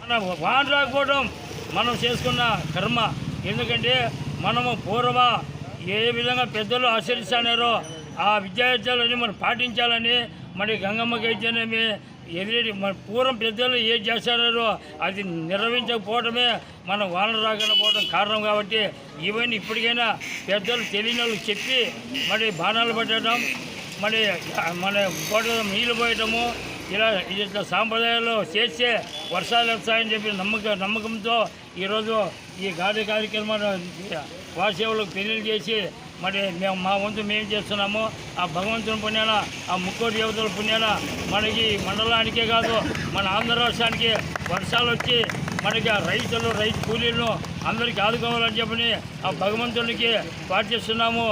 మన వాన రాకపోవడం మనం చేసుకున్న కర్మ. ఎందుకంటే మనము పూర్వ ఏ విధంగా పెద్దలు ఆచరిస్తానారో ఆ విద్యార్థులని మనం పాటించాలని మరి గంగమ్మకైతేనేమి అయితేనేమి ఎదురెడి మన పూర్వం పెద్దలు ఏం చేస్తారో అది నిర్వహించకపోవడమే మనం వాన రాకపోవడం కారణం కాబట్టి ఇవన్నీ ఇప్పటికైనా పెద్దలు తెలియని చెప్పి మరి బాణాలు పట్టడం మరి మన కోట నీళ్ళు పోయటము ఇలా ఇట్లా సాంప్రదాయాలు చేస్తే వర్షాలు వస్తాయని చెప్పి నమ్మక నమ్మకంతో ఈరోజు ఈ గాలి కార్యక్రమాన్ని వాసేవులకు తెలియజేసి మరి మేము మా వంతు మేము చేస్తున్నాము. ఆ భగవంతుని పుణ్యాన ఆ ముక్కోటి దేవతల పుణ్యాన మనకి మండలానికే కాదు మన ఆంధ్ర రాష్ట్రానికి వర్షాలు వచ్చి మనకి ఆ రైతులు రైతు కూలీలను అందరికీ ఆదుకోవాలని చెప్పని ఆ భగవంతునికి పాటిస్తున్నాము